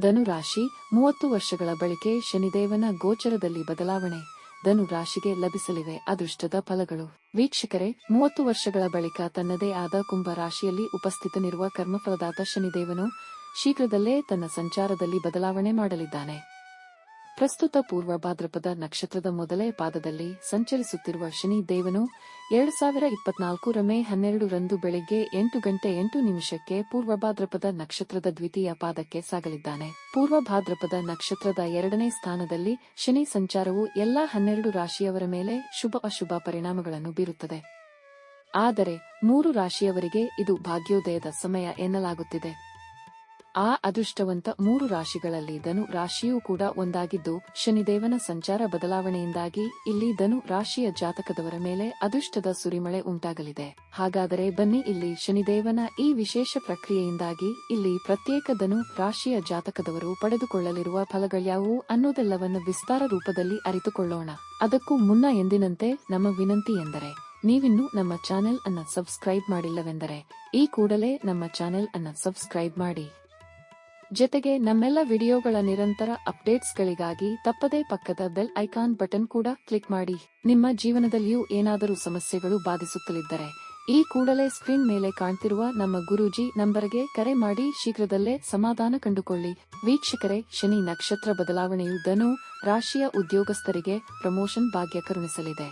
ಧನು ರಾಶಿ ಮೂವತ್ತು ವರ್ಷಗಳ ಬಳಿಕೆ ಶನಿದೇವನ ಗೋಚರದಲ್ಲಿ ಬದಲಾವಣೆ. ಧನು ರಾಶಿಗೆ ಲಭಿಸಲಿವೆ ಅದೃಷ್ಟದ ಫಲಗಳು. ವೀಕ್ಷಕರೇ, ಮೂವತ್ತು ವರ್ಷಗಳ ಬಳಿಕ ತನ್ನದೇ ಆದ ಕುಂಭ ರಾಶಿಯಲ್ಲಿ ಉಪಸ್ಥಿತನಿರುವ ಕರ್ಮಫಲದಾತ ಶನಿದೇವನು ಶೀಘ್ರದಲ್ಲೇ ತನ್ನ ಸಂಚಾರದಲ್ಲಿ ಬದಲಾವಣೆ ಮಾಡಲಿದ್ದಾನೆ. ಪ್ರಸ್ತುತ ಪೂರ್ವ ಭಾದ್ರಪದ ನಕ್ಷತ್ರದ ಮೊದಲೇ ಪಾದದಲ್ಲಿ ಸಂಚರಿಸುತ್ತಿರುವ ಶನಿ ದೇವನು ಎರಡು ಸಾವಿರ ಇಪ್ಪತ್ನಾಲ್ಕರ ಮೇ ಹನ್ನೆರಡು ರಂದು ಬೆಳಿಗ್ಗೆ ಎಂಟು ಗಂಟೆ ಎಂಟು ನಿಮಿಷಕ್ಕೆ ಪೂರ್ವ ಭಾದ್ರಪದ ನಕ್ಷತ್ರದ ದ್ವಿತೀಯ ಪಾದಕ್ಕೆ ಸಾಗಲಿದ್ದಾನೆ. ಪೂರ್ವ ಭಾದ್ರಪದ ನಕ್ಷತ್ರದ ಎರಡನೇ ಸ್ಥಾನದಲ್ಲಿ ಶನಿ ಸಂಚಾರವು ಎಲ್ಲಾ ಹನ್ನೆರಡು ರಾಶಿಯವರ ಮೇಲೆ ಶುಭ ಅಶುಭ ಪರಿಣಾಮಗಳನ್ನು ಬೀರುತ್ತದೆ. ಆದರೆ ಮೂರು ರಾಶಿಯವರಿಗೆ ಇದು ಭಾಗ್ಯೋದಯದ ಸಮಯ ಎನ್ನಲಾಗುತ್ತಿದೆ. ಆ ಅದೃಷ್ಟವಂತ ಮೂರು ರಾಶಿಗಳಲ್ಲಿ ಧನು ರಾಶಿಯೂ ಕೂಡ ಒಂದಾಗಿದ್ದು, ಶನಿದೇವನ ಸಂಚಾರ ಬದಲಾವಣೆಯಿಂದಾಗಿ ಇಲ್ಲಿ ಧನು ರಾಶಿಯ ಜಾತಕದವರ ಮೇಲೆ ಅದೃಷ್ಟದ ಸುರಿಮಳೆ ಉಂಟಾಗಲಿದೆ. ಹಾಗಾದರೆ ಬನ್ನಿ ಇಲ್ಲಿ ಶನಿದೇವನ ಈ ವಿಶೇಷ ಪ್ರಕ್ರಿಯೆಯಿಂದಾಗಿ ಇಲ್ಲಿ ಪ್ರತ್ಯೇಕ ಧನು ರಾಶಿಯ ಜಾತಕದವರು ಪಡೆದುಕೊಳ್ಳಲಿರುವ ಫಲಗಳ್ಯಾವು ಅನ್ನೋದೆಲ್ಲವನ್ನು ವಿಸ್ತಾರ ರೂಪದಲ್ಲಿ ಅರಿತುಕೊಳ್ಳೋಣ. ಅದಕ್ಕೂ ಮುನ್ನ ಎಂದಿನಂತೆ ನಮ್ಮ ವಿನಂತಿ ಎಂದರೆ, ನೀವಿನ್ನೂ ನಮ್ಮ ಚಾನೆಲ್ ಅನ್ನ ಸಬ್ಸ್ಕ್ರೈಬ್ ಮಾಡಿಲ್ಲವೆಂದರೆ, ಈ ಕೂಡಲೇ ನಮ್ಮ ಚಾನೆಲ್ ಅನ್ನ ಸಬ್ಸ್ಕ್ರೈಬ್ ಮಾಡಿ. ಜೊತೆಗೆ ನಮ್ಮೆಲ್ಲ ವಿಡಿಯೋಗಳ ನಿರಂತರ ಅಪ್ಡೇಟ್ಸ್ಗಳಿಗಾಗಿ ತಪ್ಪದೇ ಪಕ್ಕದ ಬೆಲ್ ಐಕಾನ್ ಬಟನ್ ಕೂಡ ಕ್ಲಿಕ್ ಮಾಡಿ. ನಿಮ್ಮ ಜೀವನದಲ್ಲಿಯೂ ಏನಾದರೂ ಸಮಸ್ಯೆಗಳು ಬಾಧಿಸುತ್ತಲಿದ್ದರೆ, ಈ ಕೂಡಲೇ ಸ್ಕ್ರೀನ್ ಮೇಲೆ ಕಾಣ್ತಿರುವ ನಮ್ಮ ಗುರೂಜಿ ನಂಬರ್ಗೆ ಕರೆ ಮಾಡಿ ಶೀಘ್ರದಲ್ಲೇ ಸಮಾಧಾನ ಕಂಡುಕೊಳ್ಳಿ. ವೀಕ್ಷಕರೇ, ಶನಿ ನಕ್ಷತ್ರ ಬದಲಾವಣೆಯು ಧನು ರಾಶಿಯ ಉದ್ಯೋಗಸ್ಥರಿಗೆ ಪ್ರಮೋಷನ್ ಭಾಗ್ಯ ಕರುಣಿಸಲಿದೆ.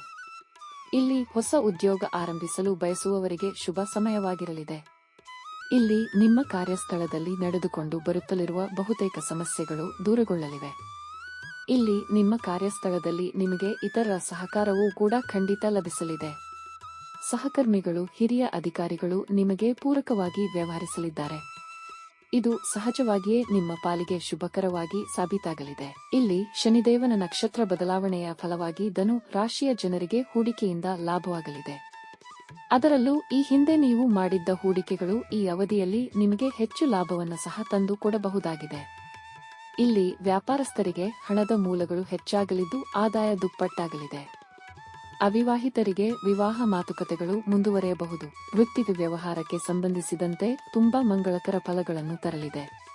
ಇಲ್ಲಿ ಹೊಸ ಉದ್ಯೋಗ ಆರಂಭಿಸಲು ಬಯಸುವವರಿಗೆ ಶುಭ ಸಮಯವಾಗಿರಲಿದೆ. ಇಲ್ಲಿ ನಿಮ್ಮ ಕಾರ್ಯಸ್ಥಳದಲ್ಲಿ ನಡೆದುಕೊಂಡು ಬರುತ್ತಲಿರುವ ಬಹುತೇಕ ಸಮಸ್ಯೆಗಳು ದೂರಗೊಳ್ಳಲಿವೆ. ಇಲ್ಲಿ ನಿಮ್ಮ ಕಾರ್ಯಸ್ಥಳದಲ್ಲಿ ನಿಮಗೆ ಇತರರ ಸಹಕಾರವೂ ಕೂಡ ಖಂಡಿತ ಲಭಿಸಲಿದೆ. ಸಹಕರ್ಮಿಗಳು, ಹಿರಿಯ ಅಧಿಕಾರಿಗಳು ನಿಮಗೆ ಪೂರಕವಾಗಿ ವ್ಯವಹರಿಸಲಿದ್ದಾರೆ. ಇದು ಸಹಜವಾಗಿಯೇ ನಿಮ್ಮ ಪಾಲಿಗೆ ಶುಭಕರವಾಗಿ ಸಾಬೀತಾಗಲಿದೆ. ಇಲ್ಲಿ ಶನಿದೇವನ ನಕ್ಷತ್ರ ಬದಲಾವಣೆಯ ಫಲವಾಗಿ ಧನು ರಾಶಿಯ ಜನರಿಗೆ ಹೂಡಿಕೆಯಿಂದ ಲಾಭವಾಗಲಿದೆ. ಅದರಲ್ಲೂ ಈ ಹಿಂದೆ ನೀವು ಮಾಡಿದ್ದ ಹೂಡಿಕೆಗಳು ಈ ಅವಧಿಯಲ್ಲಿ ನಿಮಗೆ ಹೆಚ್ಚು ಲಾಭವನ್ನು ಸಹ ತಂದು ಕೊಡಬಹುದಾಗಿದೆ. ಇಲ್ಲಿ ವ್ಯಾಪಾರಸ್ಥರಿಗೆ ಹಣದ ಮೂಲಗಳು ಹೆಚ್ಚಾಗಲಿದ್ದು ಆದಾಯ ದುಪ್ಪಟ್ಟಾಗಲಿದೆ. ಅವಿವಾಹಿತರಿಗೆ ವಿವಾಹ ಮಾತುಕತೆಗಳು ಮುಂದುವರೆಯಬಹುದು. ವೃತ್ತಿ ವ್ಯವಹಾರಕ್ಕೆ ಸಂಬಂಧಿಸಿದಂತೆ ತುಂಬಾ ಮಂಗಳಕರ ಫಲಗಳನ್ನು ತರಲಿದೆ.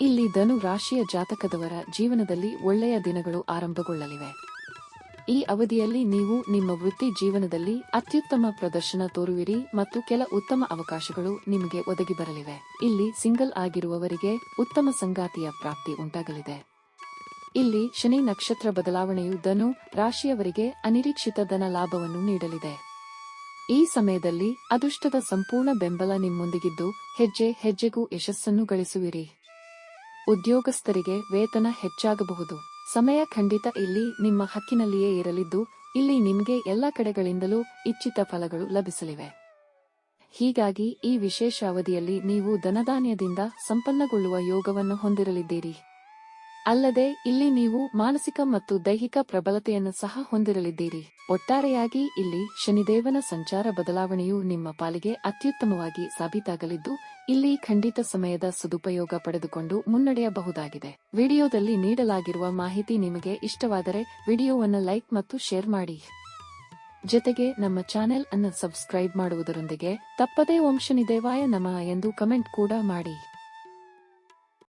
ಇಲ್ಲಿ ಧನು ರಾಶಿಯ ಜಾತಕದವರ ಜೀವನದಲ್ಲಿ ಒಳ್ಳೆಯ ದಿನಗಳು ಆರಂಭಗೊಳ್ಳಲಿವೆ. ಈ ಅವಧಿಯಲ್ಲಿ ನೀವು ನಿಮ್ಮ ವೃತ್ತಿ ಜೀವನದಲ್ಲಿ ಅತ್ಯುತ್ತಮ ಪ್ರದರ್ಶನ ತೋರುವಿರಿ ಮತ್ತು ಕೆಲ ಉತ್ತಮ ಅವಕಾಶಗಳು ನಿಮಗೆ ಒದಗಿ ಬರಲಿವೆ. ಇಲ್ಲಿ ಸಿಂಗಲ್ ಆಗಿರುವವರಿಗೆ ಉತ್ತಮ ಸಂಗಾತಿಯ ಪ್ರಾಪ್ತಿ ಉಂಟಾಗಲಿದೆ. ಇಲ್ಲಿ ಶನಿ ನಕ್ಷತ್ರ ಬದಲಾವಣೆಯು ಧನು ರಾಶಿಯವರಿಗೆ ಅನಿರೀಕ್ಷಿತ ಧನ ಲಾಭವನ್ನು ನೀಡಲಿದೆ. ಈ ಸಮಯದಲ್ಲಿ ಅದೃಷ್ಟದ ಸಂಪೂರ್ಣ ಬೆಂಬಲ ನಿಮ್ಮೊಂದಿಗಿದ್ದು ಹೆಜ್ಜೆ ಹೆಜ್ಜೆಗೂ ಯಶಸ್ಸನ್ನು ಗಳಿಸುವಿರಿ. ಉದ್ಯೋಗಸ್ಥರಿಗೆ ವೇತನ ಹೆಚ್ಚಾಗಬಹುದು. ಸಮಯ ಖಂಡಿತ ಇಲ್ಲಿ ನಿಮ್ಮ ಹಕ್ಕಿನಲ್ಲಿಯೇ ಇರಲಿದ್ದು, ಇಲ್ಲಿ ನಿಮಗೆ ಎಲ್ಲ ಕಡೆಗಳಿಂದಲೂ ಇಚ್ಛಿತ ಫಲಗಳು ಲಭಿಸಲಿವೆ. ಹೀಗಾಗಿ ಈ ವಿಶೇಷ ಅವಧಿಯಲ್ಲಿ ನೀವು ಧನಧಾನ್ಯದಿಂದ ಸಂಪನ್ನಗೊಳ್ಳುವ ಯೋಗವನ್ನು ಹೊಂದಿರಲಿದ್ದೀರಿ. ಅಲ್ಲದೆ ಇಲ್ಲಿ ನೀವು ಮಾನಸಿಕ ಮತ್ತು ದೈಹಿಕ ಪ್ರಬಲತೆಯನ್ನು ಸಹ ಹೊಂದಿರಲಿದ್ದೀರಿ. ಒಟ್ಟಾರೆಯಾಗಿ ಇಲ್ಲಿ ಶನಿದೇವನ ಸಂಚಾರ ಬದಲಾವಣೆಯು ನಿಮ್ಮ ಪಾಲಿಗೆ ಅತ್ಯುತ್ತಮವಾಗಿ ಸಾಬೀತಾಗಲಿದ್ದು ಇಲ್ಲಿ ಖಂಡಿತ ಸಮಯದ ಸದುಪಯೋಗ ಪಡೆದುಕೊಂಡು ಮುನ್ನಡೆಯಬಹುದಾಗಿದೆ. ವಿಡಿಯೋದಲ್ಲಿ ನೀಡಲಾಗಿರುವ ಮಾಹಿತಿ ನಿಮಗೆ ಇಷ್ಟವಾದರೆ ವಿಡಿಯೋವನ್ನು ಲೈಕ್ ಮತ್ತು ಶೇರ್ ಮಾಡಿ. ಜೊತೆಗೆ ನಮ್ಮ ಚಾನೆಲ್ ಅನ್ನು ಸಬ್ಸ್ಕ್ರೈಬ್ ಮಾಡುವುದರೊಂದಿಗೆ ತಪ್ಪದೇ ವಂಶನಿದೇವಾಯ ನಮಃ ಎಂದು ಕಮೆಂಟ್ ಕೂಡ ಮಾಡಿ.